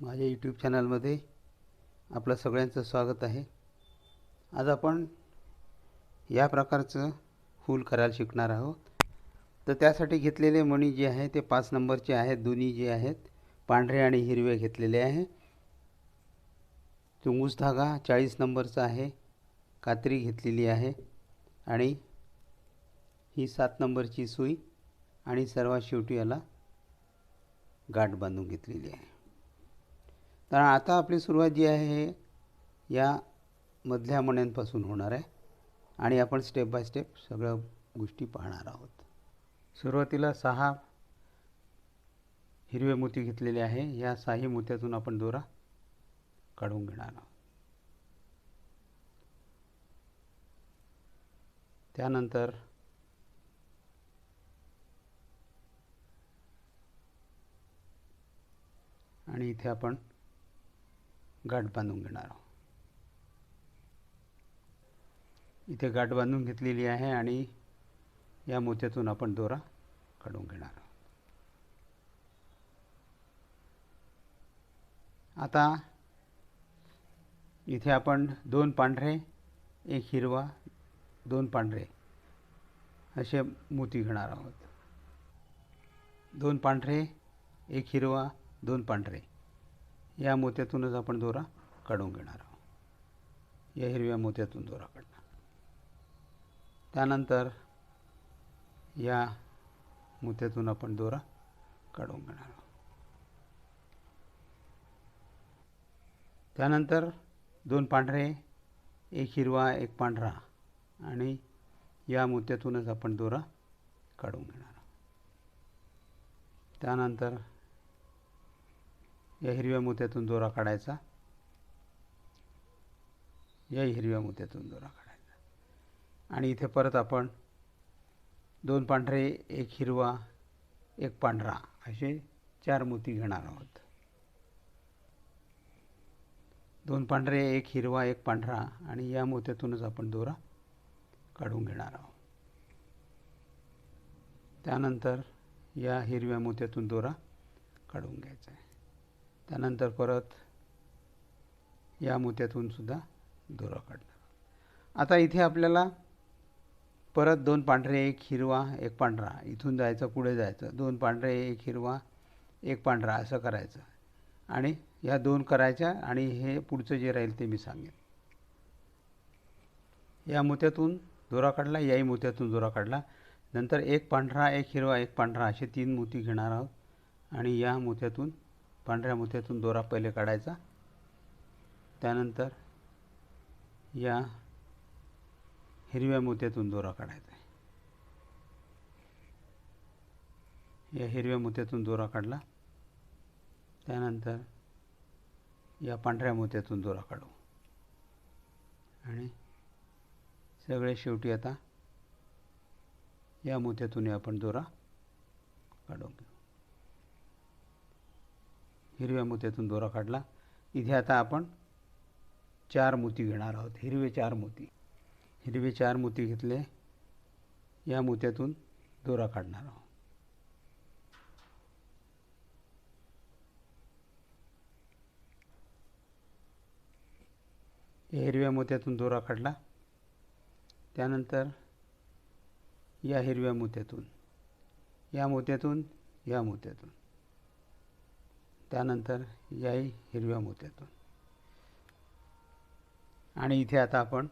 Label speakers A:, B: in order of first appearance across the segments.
A: माझ्या यूट्यूब चॅनलमध्ये आपलं सगळ्यांचं स्वागत आहे. आज आपण या प्रकारचं फूल करायला शिकणार आहोत. तर त्यासाठी घेतलेले मणी जे आहे ते पाच नंबरचे आहेत दोन्ही जे आहेत पांढरे आणि हिरवे घेतलेले आहे. चुंगूस धागा चाळीस नंबरचा आहे कात्री घेतलेली आहे आणि ही सात नंबरची सुई आणि सर्वात शेवटी याला गाठ बांधून घेतलेली आहे. तर आता आपली सुरुवात जी आहे हे या मधल्या मण्यांपासून होणार आहे आणि आपण स्टेप बाय स्टेप सगळ्या गोष्टी पाहणार आहोत. सुरुवातीला सहा हिरवे मोती घेतलेले आहे. या सहाही मोत्यातून आपण दोरा काढून घेणार आहोत. त्यानंतर आणि इथे आपण गाठ बांधून घेणार आहोत. इथे गाठ बांधून घेतलेली आहे आणि या मोत्यातून आपण दोरा काढून घेणार आहोत. आता इथे आपण दोन पांढरे एक हिरवा दोन पांढरे असे मोती घेणार आहोत. दोन पांढरे एक हिरवा दोन पांढरे. या मोत्यातूनच आपण दोरा काढून घेणार आहोत. या हिरव्या मोत्यातून दोरा काढणार. त्यानंतर या मोत्यातून आपण दोरा काढून घेणार आहोत. त्यानंतर दोन पांढरे एक हिरवा एक पांढरा आणि या मोत्यातूनच आपण दोरा काढून घेणार आहोत. त्यानंतर या हिरव्या मोत्यातून दोरा काढायचा. या हिरव्या मोत्यातून दोरा काढायचा. आणि इथे परत आपण दोन पांढरे एक हिरवा एक पांढरा असे चार मोती घेणार आहोत. दोन पांढरे एक हिरवा एक पांढरा आणि या मोत्यातूनच आपण दोरा काढून घेणार आहोत. त्यानंतर या हिरव्या मोत्यातून दोरा काढून घ्यायचा आहे. त्यानंतर परत या मोत्यातून सुद्धा दोरा काढणार. आता इथे आपल्याला परत दोन पांढरे एक हिरवा एक पांढरा. इथून जायचं पुढे जायचं. दोन पांढरे एक हिरवा एक पांढरा असं करायचं. आणि ह्या दोन करायच्या आणि हे पुढचं जे राहील ते मी सांगेन. या मोत्यातून दोरा काढला याही मोत्यातून दोरा काढला. नंतर एक पांढरा एक हिरवा एक पांढरा असे तीन मोती घेणार आहोत. आणि या मोत्यातून पांढऱ्या मोत्यातून दोरा पहिले काढायचा. त्यानंतर या हिरव्या मोत्यातून दोरा काढायचा. या हिरव्या मोत्यातून दोरा काढला. त्यानंतर या पांढऱ्या मोत्यातून दोरा काढू. आणि सगळे शेवटी आता या मोत्यातून आपण दोरा काढून घेऊ. हिरव्या मोत्यातून दोरा काढला. इथे आता आपण चार मोती घेणार आहोत. हिरवे चार मोती. हिरवे चार मोती घेतले. या मोत्यातून दोरा काढणार आहोत. या हिरव्या मोत्यातून दोरा काढला. त्यानंतर या हिरव्या मोत्यातून या मोत्यातून या मोत्यातून. त्यानंतर याही हिरव्या मोत्यातून. आणि इथे आता आपण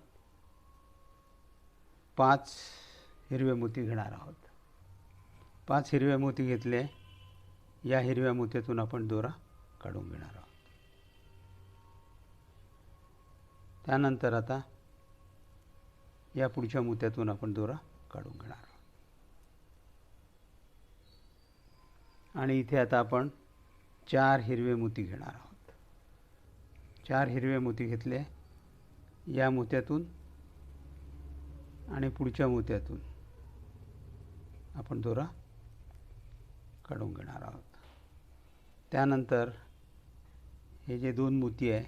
A: पाच हिरवे मोती घेणार आहोत. पाच हिरवे मोती घेतले या हिरव्या मोत्यातून आपण दोरा काढून घेणार आहोत. त्यानंतर आता या पुढच्या मोत्यातून आपण दोरा काढून घेणार आहोत. आणि इथे आता आपण चार हिरवे मोती घेणार आहोत. चार हिरवे मोती घेतले. या मोत्यातून आणि पुढच्या मोत्यातून आपण दोरा काढून घेणार आहोत. त्यानंतर हे जे दोन मोती आहे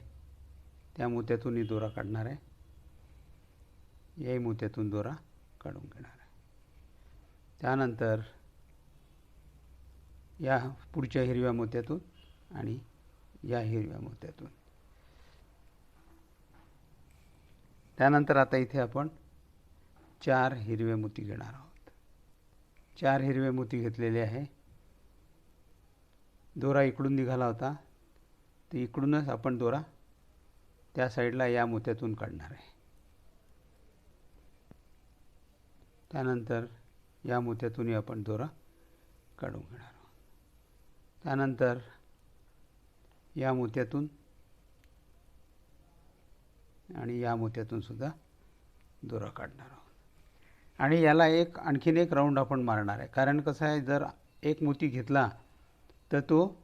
A: त्या मोत्यातूनही दोरा काढणार आहे. याही मोत्यातून दोरा काढून घेणार आहे. त्यानंतर या पुढच्या हिरव्या मोत्यातून आणि या हिरव्या मोत्यातून. त्यानंतर आता इथे आपण चार हिरवे मोती घेणार आहोत. चार हिरवे मोती घेतलेले आहे. दोरा इकडून निघाला होता. तर इकडूनच आपण दोरा त्या साईडला या मोत्यातून काढणार आहे. त्यानंतर या मोत्यातूनही आपण दोरा काढून घेणार आहोत. त्यानंतर या मोत्यातून. आणि या मोत्यातून सुद्धा दोरा काढणार आहोत. आणि याला एक आणखीन एक राऊंड आपण मारणार आहे. कारण कसं आहे जर एक मोती घेतला तर तो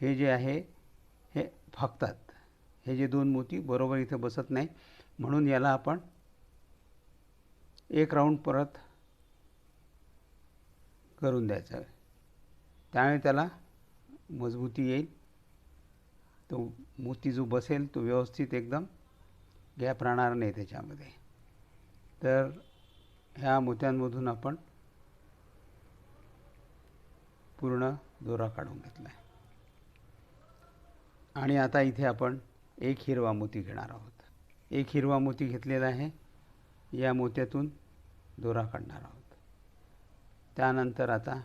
A: हे जे आहे हे फाकतात. हे जे दोन मोती बरोबर इथे बसत नाही. म्हणून याला आपण एक राऊंड परत करून द्यायचं आहे. त्यामुळे त्याला मजबूती येईल. तो मोती जो बसेल तो व्यवस्थित एकदम गॅप राहणार नाही त्याच्यामध्ये. तर ह्या मोत्यांमधून आपण पूर्ण दोरा काढून घेतला आहे आणि आता इथे आपण एक हिरवा मोती घेणार आहोत. एक हिरवा मोती घेतलेला आहे. या मोत्यातून दोरा काढणार आहोत. त्यानंतर आता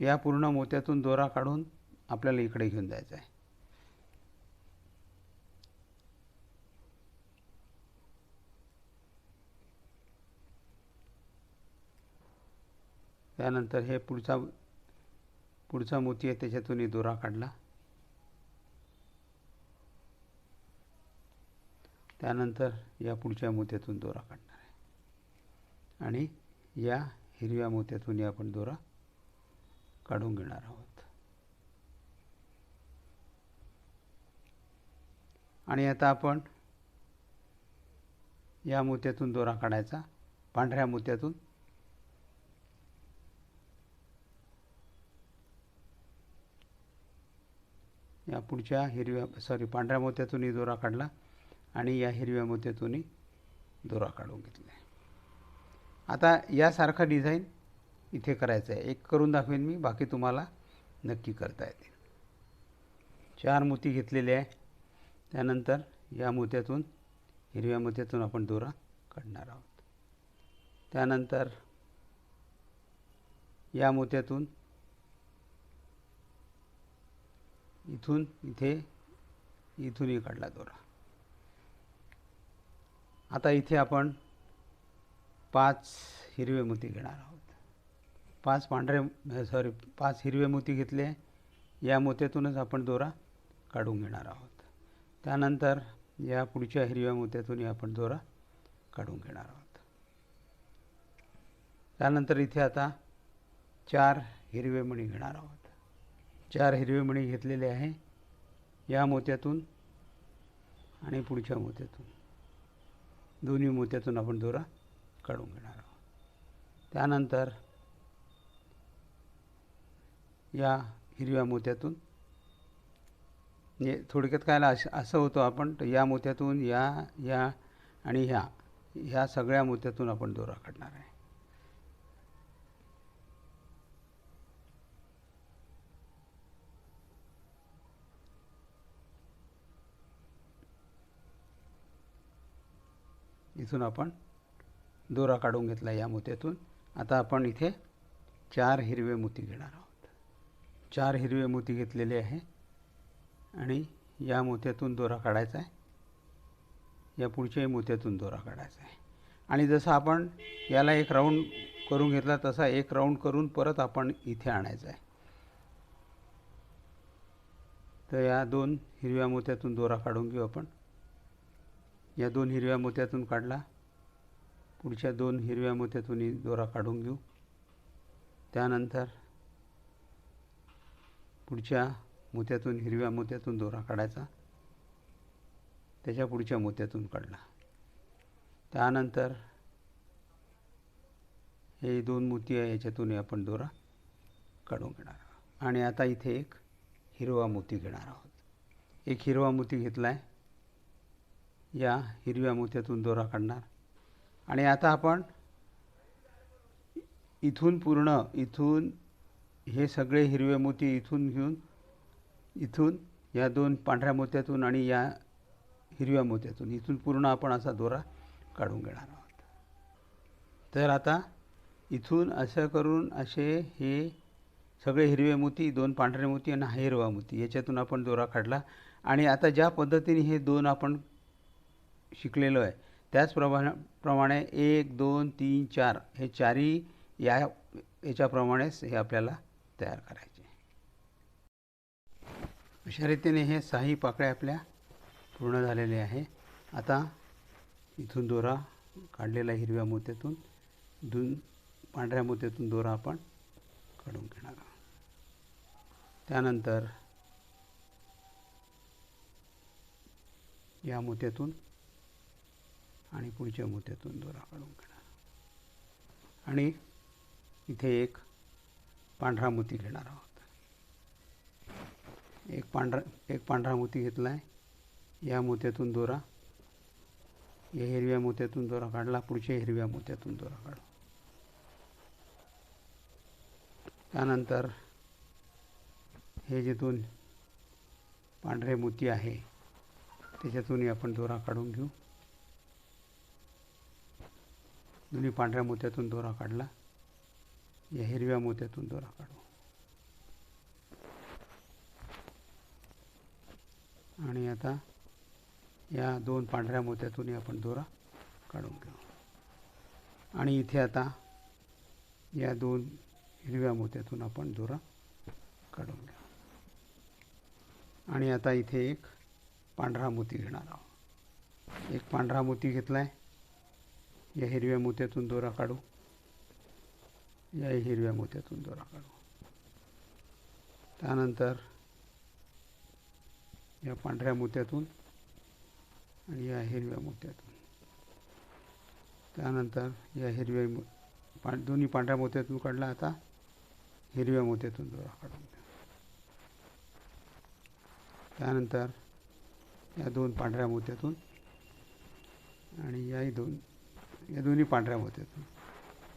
A: या पूर्ण मोत्यातून दोरा काढून आपल्याला इकडे घेऊन जायचं आहे त्यानंतर हे पुढचा पुढचा मोती आहे त्याच्यातून दोरा काढला. त्यानंतर या पुढच्या मोत्यातून दोरा काढणार आहे. आणि या हिरव्या मोत्यातूनही आपण दोरा काढून घेणार आहोत. आणि आता आपण या मोत्यातून दोरा काढायचा पांढऱ्या मोत्यातून. या पुढच्या हिरव्या सॉरी पांढऱ्या मोत्यातूनही दोरा काढला आणि या हिरव्या मोत्यातूनही दोरा काढून घेतला. आता यासारखा डिझाईन इथे करायचं आहे. एक करून दाखवेन मी बाकी तुम्हाला नक्की करता येते चार मोती घेतलेले आहे. त्यानंतर या मोत्यातून हिरव्या मोत्यातून आपण दोरा काढणार आहोत. त्यानंतर या मोत्यातून इथून इथे इथूनही काढला दोरा. आता इथे आपण पाच हिरवे मोती घेणार आहोत. पाच पांढरे सॉरी पाच हिरवे मोती घेतले. या मोत्यातूनच आपण दोरा काढून घेणार आहोत. त्यानंतर या पुढच्या हिरव्या मोत्यातूनही आपण दोरा काढून घेणार आहोत. त्यानंतर इथे आता चार हिरवे मणी घेणार आहोत. चार हिरवे मणी घेतलेले आहे या मोत्यातून आणि पुढच्या मोत्यातून. दोन्ही मोत्यातून आपण दोरा काढून घेणार आहोत. त्यानंतर या हिरव्या मोत्यातून म्हणजे थोडक्यात काय असं असं होतं आपण या मोत्यातून या या आणि ह्या. ह्या सगळ्या मोत्यातून आपण दोरा काढणार आहे. इथून आपण दोरा काढून घेतला या मोत्यातून. आता आपण इथे चार हिरवे मोती घेणार आहोत. चार हिरवे मोती घेतलेले आहे. आणि या मोत्यातून दोरा काढायचा आहे. या पुढच्याही मोत्यातून दोरा काढायचा आहे. आणि जसं आपण याला एक राऊंड करून घेतला तसा एक राऊंड करून परत आपण इथे आणायचा आहे. तर या दोन हिरव्या मोत्यातून दोरा काढून घेऊ आपण. या दोन हिरव्या मोत्यातून काढला. पुढच्या दोन हिरव्या मोत्यातूनही दोरा काढून घेऊ. त्यानंतर पुढच्या मोत्यातून हिरव्या मोत्यातून दोरा काढायचा. त्याच्या पुढच्या मोत्यातून काढला. त्यानंतर हे दोन मोती आहे याच्यातूनही आपण दोरा काढून घेणार आहोत. आणि आता इथे एक हिरवा मोती घेणार आहोत. एक हिरवा मोती घेतला आहे या हिरव्या मोत्यातून दोरा काढणार. आणि आता आपण इथून पूर्ण इथून हे सगळे हिरवे मोती इथून घेऊन इथून या दोन पांढऱ्या मोत्यातून आणि या हिरव्या मोत्यातून. इथून पूर्ण आपण असा दोरा काढून घेणार आहोत. तर आता इथून असं करून असे हे सगळे हिरवे मोती दोन पांढरे मोती आणि हा हिरवा मोती याच्यातून आपण दोरा काढला. आणि आता ज्या पद्धतीने हे दोन आपण शिकलेलो आहे त्याचप्रमाणे प्रमाणे एक दोन तीन चार हे चारही या याच्याप्रमाणेच हे आपल्याला तयार करायचे. अशा रीतीने हे सहाही पाकळ्या आपल्या पूर्ण झालेले आहे. आता इथून दोरा काढलेला हिरव्या मोत्यातून. दोन पांढऱ्या मोत्यातून दोरा आपण काढून घेणार आहोत. त्यानंतर या मोत्यातून आणि पुढच्या मोत्यातून दोरा काढून घेणार आणि इथे एक पांढरा मोती घेणार आहोत. एक पांढरा एक पांढरा मोती घेतला आहे या मोत्यातून दोरा. या हिरव्या मोत्यातून दोरा काढला. पुढच्या हिरव्या मोत्यातून दोरा काढू त्यानंतर हे जिथून पांढरे मोती आहे त्याच्यातूनही आपण दोरा काढून घेऊ. दोन्ही पांढऱ्या मोत्यातून दोरा काढला. या हिरव्या मोत्यातून दोरा काढू. आणि आता या दोन पांढऱ्या मोत्यातूनही आपण दोरा काढून घेऊ. आणि इथे आता या दोन हिरव्या मोत्यातून आपण दोरा काढून घेऊ. आणि आता इथे एक पांढरा मोती घेणार आहोत. एक पांढरा मोती घेतला आहे या हिरव्या मोत्यातून दोरा काढू. या हिरव्या मोत्यातून दोरा काढू. त्यानंतर या पांढऱ्या मोत्यातून आणि या हिरव्या मोत्यातून. त्यानंतर या हिरव्या पां दोन्ही पांढऱ्या मोत्यातून काढला आता हिरव्या मोत्यातून दोरा काढून त्यानंतर या दोन पांढऱ्या मोत्यातून आणि याही दोन या दोन्ही पांढऱ्या मोत्यातून.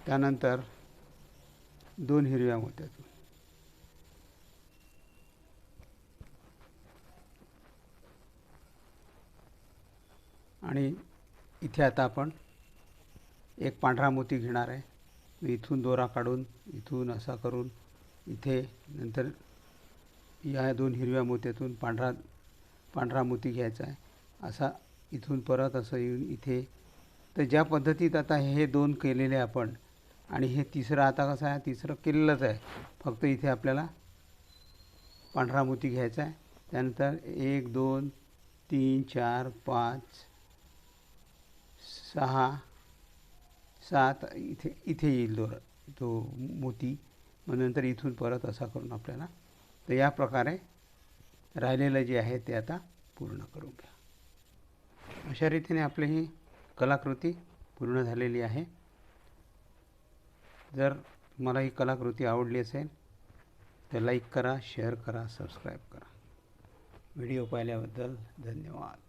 A: त्यानंतर दोन हिरव्या मोत्यातून. आणि इथे आता आपण एक पांढरा मोती घेणार आहे. इथून दोरा काढून इथून असा करून इथे नंतर या दोन हिरव्या मोत्यातून पांढरा पांढरा मोती घ्यायचा आहे. असा इथून परत असं येऊन इथे. तर ज्या पद्धतीत आता हे दोन केलेले आपण आणि हे तिसरं आता कसं आहे तिसरं केलेलंच आहे. फक्त इथे आपल्याला पांढरा मोती घ्यायचा आहे. त्यानंतर एक दोन तीन चार पाच सहा सात इथे इथे येईल दोर तो मोती. मग नंतर इथून परत असा करून आपल्याला तर या प्रकारे राहिलेलं जे आहे ते आता पूर्ण करून घ्या. अशा रीतीने आपली ही कलाकृती पूर्ण झालेली आहे. जर मला ही कलाकृती आवडली असेल तर लाईक करा शेअर करा सबस्क्राईब करा. व्हिडिओ पाहिल्याबद्दल धन्यवाद.